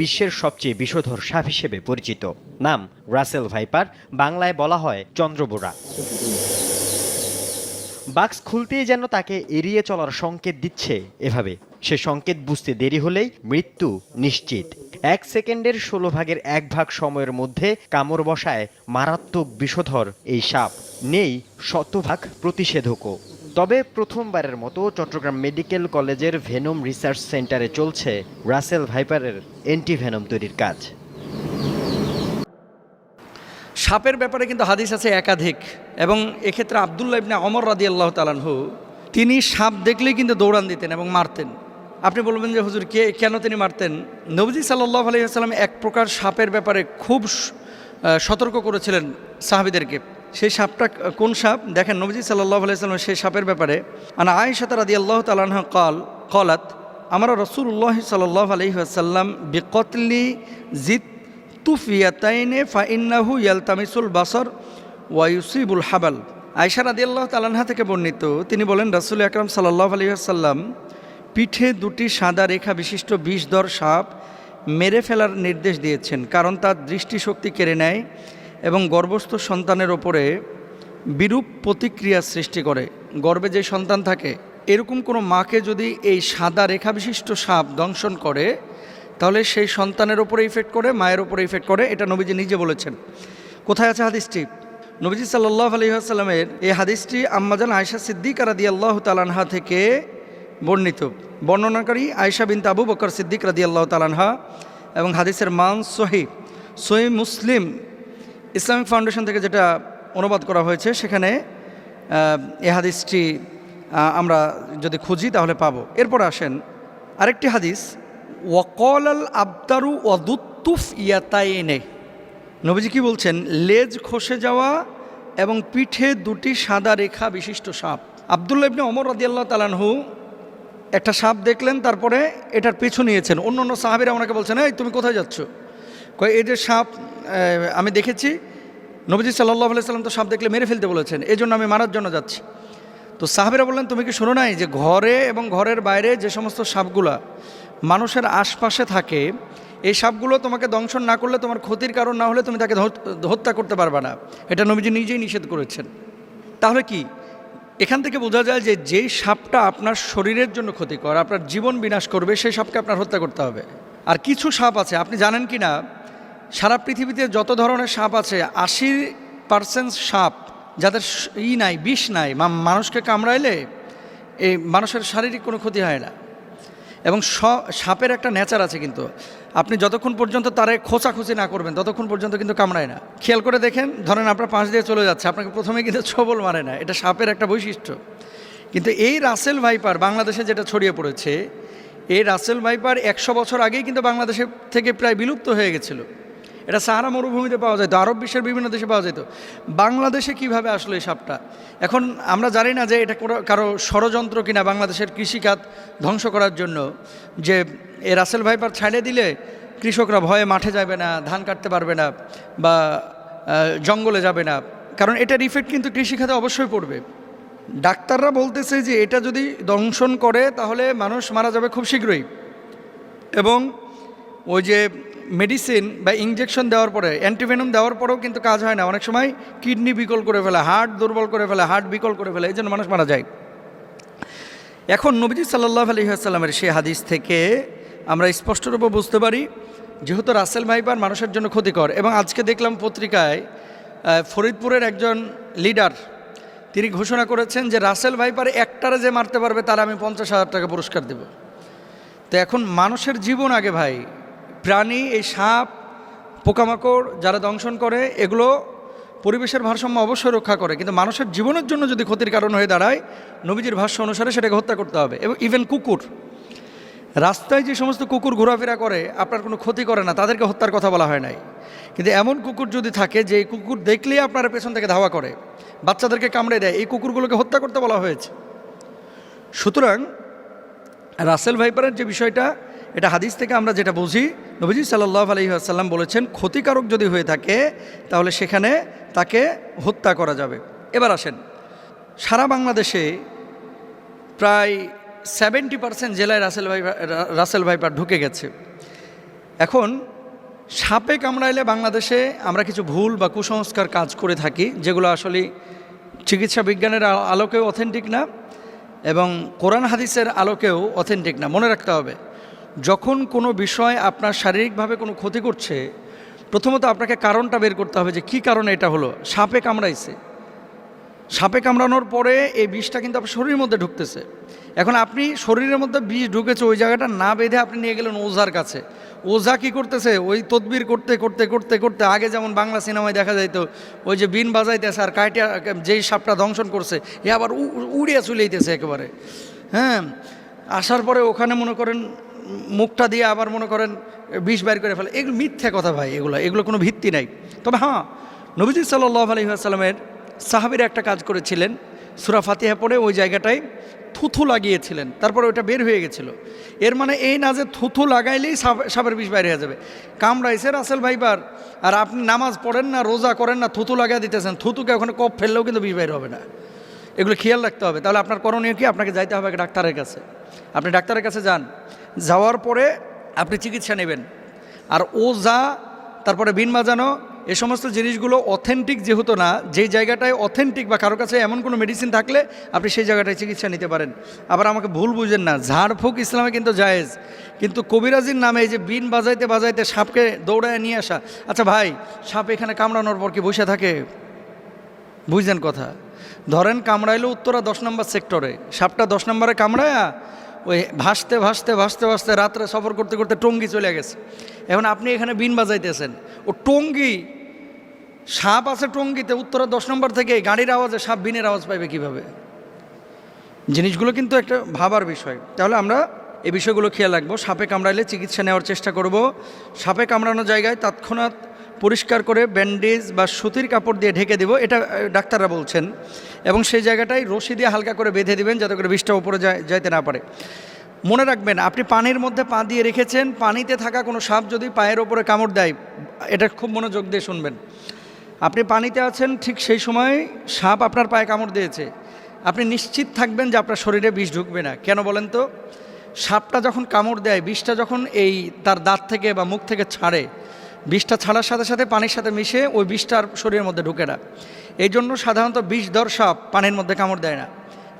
বিশ্বের সবচেয়ে বিষধর সাপ হিসেবে পরিচিত। নাম রাসেল ভাইপার, বাংলায় বলা হয় চন্দ্রবোরা। বাক্স খুলতেই যেন তাকে এড়িয়ে চলার সংকেত দিচ্ছে এভাবে। সে সংকেত বুঝতে দেরি হলেই মৃত্যু নিশ্চিত। এক সেকেন্ডের ষোলো ভাগের এক ভাগ সময়ের মধ্যে কামড় বসায় মারাত্মক বিষধর এই সাপ। নেই শতভাগ প্রতিষেধকও। তবে প্রথমবারের মতো চট্টগ্রাম মেডিকেল কলেজের ভেনম রিসার্চ সেন্টারে চলছে রাসেল ভাইপারের অ্যান্টিভেনম তৈরির কাজ। সাপের ব্যাপারে কিন্তু হাদিস আছে একাধিক, এবং এক্ষেত্রে আবদুল্লাহ ইবনে অমর রাদি আল্লাহ তালানহু তিনি সাপ দেখলেই কিন্তু দৌড়ান দিতেন এবং মারতেন। আপনি বলবেন যে, হুজুর, কে, কেন তিনি মারতেন? নবজি সাল্লাহ আলহিহাস্লাম এক প্রকার সাপের ব্যাপারে খুব সতর্ক করেছিলেন সাহাবিদেরকে। সেই সাপটা কোন সাপ? দেখেন নবজি সাল্লাহ আলাইসাল্লাম সেই সাপের ব্যাপারে, আনা আয়সাত রাদি আল্লাহ তালাহ কল, কলাত, আমরা রসুল্লাহ সাল্লাহ আলহিহাসাল্লাম বিকতলি জিত তুফিয়াতাইনে ফাইন্নাহু ইয়ালতামিসুল বাসর ওয়াইসিবুল হাবাল। আয়সা রাদিয়াল্লাহ তালানহা থেকে বর্ণিত, তিনি বলেন, রাসুল আকরাম সাল্লাহ আলহিহাসাল্লাম পিঠে দুটি সাদা রেখা বিশিষ্ট বিষধর সাপ মেরে ফেলার নির্দেশ দিয়েছেন, কারণ তার দৃষ্টিশক্তি কেড়ে নেয় এবং গর্ভস্থ সন্তানের ওপরে বিরূপ প্রতিক্রিয়া সৃষ্টি করে। গর্ভে যে সন্তান থাকে, এরকম কোনো মাকে যদি এই সাদা রেখা বিশিষ্ট সাপ দংশন করে, তাহলে সেই সন্তানের ওপরে ইফেক্ট করে, মায়ের ওপরে ইফেক্ট করে, এটা নবীজি নিজে বলেছেন। কোথায় আছে হাদিসটি? নবীজি সাল্লাহ আলহিহাস্লামের এই হাদিসটি আম্মাজান আয়সা সিদ্দিক রাদি আল্লাহ তালানহা থেকে বর্ণিত। বর্ণনাকারী আয়সা বিন আবু বকর সিদ্দিক রাদি আল্লাহ তালানহা এবং হাদিসের মান সহি। সহি মুসলিম ইসলামিক ফাউন্ডেশন থেকে যেটা অনুবাদ করা হয়েছে, সেখানে এই হাদিসটি আমরা যদি খুঁজি তাহলে পাবো। এরপর আসেন, আরেকটি হাদিস ওয়াকল আল আবতারু ওয়াদুত্তুফ ইয়াতাইনে। নবীজি কি বলছেন? লেজ খসে যাওয়া এবং পিঠে দুটি সাদা রেখা বিশিষ্ট সাপ। আবদুল্লাহ ইবনে অমর রাদিয়াল্লাহ তালানহু একটা সাপ দেখলেন, তারপরে এটার পিছু নিয়েছেন। অন্য অন্য সাহাবিরা ওনাকে বলছেন, এই, তুমি কোথায় যাচ্ছ? কয়, এই যে সাপ আমি দেখেছি। নবীজি সাল্লাহ সাল্লাম তো সাপ দেখলে মেরে ফেলতে বলেছেন এই জন্য আমি মারার জন্য যাচ্ছি। তো সাহাবিরা বললেন, তুমি কি শোনো নাই যে ঘরে এবং ঘরের বাইরে যে সমস্ত সাপগুলা মানুষের আশপাশে থাকে, এই সাপগুলো তোমাকে দংশন না করলে তোমার ক্ষতির কারণ না হলে তুমি তাকে হত্যা করতে পারবে না। এটা নবীজি নিজেই নিষেধ করেছেন। তাহলে কি? এখান থেকে বোঝা যায় যে যেই সাপটা আপনার শরীরের জন্য ক্ষতিকর, আপনার জীবন বিনাশ করবে, সেই সাপকে আপনার হত্যা করতে হবে। আর কিছু সাপ আছে, আপনি জানেন কি না সারা পৃথিবীতে যত ধরনের সাপ আছে, আশি পার্সেন্ট সাপ, যাদের ই নাই, বিষ নাই মানুষকে কামড়াইলে এই মানুষের শারীরিক কোনো ক্ষতি হয় না। এবং সাপের একটা নেচার আছে কিন্তু। আপনি যতক্ষণ পর্যন্ত তারে খোঁচাখুচি না করবেন, ততক্ষণ পর্যন্ত কিন্তু কামড়ায় না। খেয়াল করে দেখেন, ধরেন আপনার পাশ দিয়ে চলে যাচ্ছে, আপনাকে প্রথমে কিন্তু ছবল মারে না, এটা সাপের একটা বৈশিষ্ট্য। কিন্তু এই রাসেল ভাইপার বাংলাদেশে যেটা ছড়িয়ে পড়েছে, এই রাসেল ভাইপার একশো বছর আগেই কিন্তু বাংলাদেশের থেকে প্রায় বিলুপ্ত হয়ে গেছিল। এটা সাহারা মরুভূমিতে পাওয়া যেত আরব বিশ্বের বিভিন্ন দেশে পাওয়া যেত বাংলাদেশে কীভাবে আসলো এই সাপটা? এখন আমরা জানি না যে এটা কারও ষড়যন্ত্র কিনা বাংলাদেশের কৃষিখাত ধ্বংস করার জন্য, যে এই রাসেল ভাইপার ছাড়িয়ে দিলে কৃষকরা ভয়ে মাঠে যাবে না, ধান কাটতে পারবে না বা জঙ্গলে যাবে না। কারণ এটার ইফেক্ট কিন্তু কৃষিখাতে অবশ্যই পড়বে। ডাক্তাররা বলতেছে যে এটা যদি দংশন করে তাহলে মানুষ মারা যাবে খুব শীঘ্রই। এবং ওই যে মেডিসিন বা ইঞ্জেকশন দেওয়ার পরে অ্যান্টিভেনম দেওয়ার পরেও কিন্তু কাজ হয় না। অনেক সময় কিডনি বিকল করে ফেলে হার্ট দুর্বল করে ফেলে হার্ট বিকল করে ফেলে এই জন্য মানুষ মারা যায়। এখন নবীজি সাল্লাহ আলহিহাস্লামের সেই হাদিস থেকে আমরা স্পষ্টরূপে বুঝতে পারি, যেহেতু রাসেল ভাইপার মানুষের জন্য ক্ষতিকর, এবং আজকে দেখলাম পত্রিকায় ফরিদপুরের একজন লিডার তিনি ঘোষণা করেছেন যে রাসেল ভাইপার একটারে যে মারতে পারবে, তার আমি পঞ্চাশ হাজার টাকা পুরস্কার দেব। তো এখন মানুষের জীবন আগে ভাই প্রাণী, এই সাপ, পোকামাকড় যারা দংশন করে, এগুলো পরিবেশের ভারসাম্য অবশ্যই রক্ষা করে। কিন্তু মানুষের জীবনের জন্য যদি ক্ষতির কারণ হয়ে দাঁড়ায়, নবীজির ভাষ্য অনুসারে সেটাকে হত্যা করতে হবে এবং ইভেন কুকুর। রাস্তায় যে সমস্ত কুকুর ঘোরাফেরা করে, আপনার কোনো ক্ষতি করে না, তাদেরকে হত্যার কথা বলা হয় নাই। কিন্তু এমন কুকুর যদি থাকে, যে কুকুর দেখলেই আপনার পেছন থেকে ধাওয়া করে, বাচ্চাদেরকে কামড়ে দেয়, এই কুকুরগুলোকে হত্যা করতে বলা হয়েছে। সুতরাং রাসেল ভাইপারের যে বিষয়টা, এটা হাদিস থেকে আমরা যেটা বুঝি নবীজি সাল্লাহ আলহিহাসাল্লাম বলেছেন, ক্ষতিকারক যদি হয়ে থাকে, তাহলে সেখানে তাকে হত্যা করা যাবে। এবার আসেন, সারা বাংলাদেশে প্রায় সেভেন্টি পার্সেন্ট জেলায় রাসেল ভাইপার রাসেল ভাইপার ঢুকে গেছে। এখন সাপে কামড়াইলে বাংলাদেশে আমরা কিছু ভুল বা কুসংস্কার কাজ করে থাকি, যেগুলো আসলে চিকিৎসা বিজ্ঞানের আলোকেও অথেন্টিক না এবং কোরআন হাদিসের আলোকেও অথেন্টিক না। মনে রাখতে হবে যখন কোনো বিষয় আপনার শারীরিকভাবে কোনো ক্ষতি করছে, প্রথমত আপনাকে কারণটা বের করতে হবে যে কী কারণে এটা হলো। সাপে কামড়াইছে। সাপে কামড়ানোর পরে এই বিষটা কিন্তু আপনার শরীরের মধ্যে ঢুকতেছে। এখন আপনি শরীরের মধ্যে বিষ ঢুকেছে, ওই জায়গাটা না বেঁধে আপনি নিয়ে গেলেন ওঝার কাছে। ওঝা কি করতেছে? ওই তদবির করতে করতে করতে করতে, আগে যেমন বাংলা সিনেমায় দেখা যাইত, ওই যে বিন বাজাইতেছে আর কাইটা, যেই সাপটা দংশন করছে, এ আবার উড়িয়ে চুলাইতেছে একেবারে। হ্যাঁ আসার পরে ওখানে মনে করেন মুখটা দিয়ে আবার মনে করেন বিষ বাইর করে ফেলে। এগুলো মিথ্যা কথা ভাই, এগুলো এগুলো কোনো ভিত্তি নাই। তবে হ্যাঁ নবীজি সাল্লাহ আলহিহাসাল্লামের সাহাবির একটা কাজ করেছিলেন। সুরা ফাতিহা পড়ে ওই জায়গাটায় থুথু লাগিয়েছিলেন। তারপরে ওটা বের হয়ে গেছিল। এর মানে এই না যে থুথু লাগাইলেই সাপ- সাপের বিষ বাইরে হয়ে যাবে। কামড়াইছে রাসেল ভাইবার, আর আপনি নামাজ পড়েন না, রোজা করেন না থুতু লাগাই দিতেছেন। থুতুকে ওখানে কপ ফেললেও কিন্তু বিষ বাইর হবে না। এগুলো খেয়াল রাখতে হবে। তাহলে আপনার করণীয় কি? আপনাকে যাইতে হবে ডাক্তারের কাছে। আপনি ডাক্তারের কাছে যান। যাওয়ার পরে আপনি চিকিৎসা নেবেন। আর ও যা তারপরে বিন বাজানো এ সমস্ত জিনিসগুলো অথেন্টিক যেহেতু না, যেই জায়গাটায় অথেন্টিক বা কারও কাছে এমন কোনো মেডিসিন থাকলে আপনি সেই জায়গাটায় চিকিৎসা নিতে পারেন। আবার আমাকে ভুল বুঝেন না, ঝাড়ফুঁক ইসলামে কিন্তু জায়েজ। কিন্তু কবিরাজির নামে এই যে বিন বাজাইতে বাজাইতে সাপকে দৌড়ায় নিয়ে আসা আচ্ছা ভাই, সাপ এখানে কামড়ানোর পর কি বসে থাকে? বুঝলেন কথা। ধরেন কামড়াইলো উত্তরা দশ নম্বর সেক্টরে সাপটা দশ নম্বরে কামড়ায়া ওই ভাসতে ভাসতে ভাসতে ভাসতে রাত্রে সফর করতে করতে টঙ্গি চলে গেছে। এখন আপনি এখানে বিন বাজাইতেছেন। ও টঙ্গি, সাপ আছে টঙ্গিতে, উত্তরা দশ নম্বর থেকে গাড়ির আওয়াজে সাপ বিনের আওয়াজ পাইবে কীভাবে? জিনিসগুলো কিন্তু একটা ভাবার বিষয়। তাহলে আমরা এই বিষয়গুলো খেয়াল রাখব। সাপে কামড়াইলে চিকিৎসা নেওয়ার চেষ্টা করব। সাপে কামড়ানো জায়গায় তৎক্ষণাৎ পরিষ্কার করে ব্যান্ডেজ বা সুতির কাপড় দিয়ে ঢেকে দেব, এটা ডাক্তাররা বলছেন। এবং সেই জায়গাটায় রশি দিয়ে হালকা করে বেঁধে দিবেন যাতে করে বিষটা উপরে যায়- যাইতে না পারে। মনে রাখবেন, আপনি পানির মধ্যে পা দিয়ে রেখেছেন, পানিতে থাকা কোনো সাপ যদি পায়ের ওপরে কামড় দেয়, এটা খুব মনোযোগ দিয়ে শুনবেন। আপনি পানিতে আছেন, ঠিক সেই সময় সাপ আপনার পায়ে কামড় দিয়েছে। আপনি নিশ্চিত থাকবেন যে আপনার শরীরে বিষ ঢুকবে না। কেন বলেন তো? সাপটা যখন কামড় দেয়, বিষটা যখন এই তার দাঁত থেকে বা মুখ থেকে ছাড়ে বিষটা ছাড়ার সাথে সাথে পানির সাথে মিশে ওই বিষটা আর শরীরের মধ্যে ঢুকে না। এই জন্য সাধারণত বিষধর সাপ পানির মধ্যে কামড় দেয় না।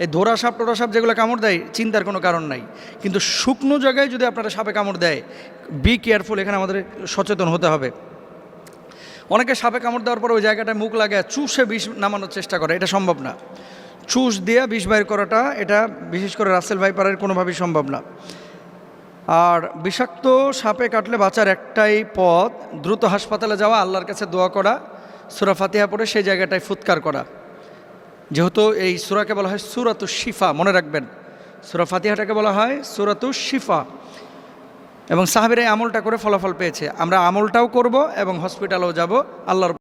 এই ধোরা সাপ, টোরা সাপ যেগুলো কামড় দেয়, চিন্তার কোনো কারণ নাই। কিন্তু শুকনো জায়গায় যদি আপনারা সাপে কামড় দেয় বি কেয়ারফুল এখানে আমাদের সচেতন হতে হবে। অনেকে সাপে কামড় দেওয়ার পর ওই জায়গাটায় মুখ লাগায় চুষে বিষ নামানোর চেষ্টা করে, এটা সম্ভব না। চুষ দিয়ে বিষ বাইর করাটা, এটা বিশেষ করে রাসেল ভাইপারের কোনোভাবেই সম্ভব না। আর বিষাক্ত সাপে কাটলে বাঁচার একটাই পথ, দ্রুত হাসপাতালে যাওয়া, আল্লাহর কাছে দোয়া করা, সুরা ফাতিহা পড়ে সেই জায়গাটায় ফুৎকার করা। যেহেতু এই সুরাকে বলা হয় সুরাতু শিফা, মনে রাখবেন। সুরা ফাতিহাটাকে বলা হয় সুরাতু শিফা। এবং সাহাবির এই আমলটা করে ফলাফল পেয়েছে। আমরা আমলটাও করব এবং হসপিটালেও যাব, আল্লাহর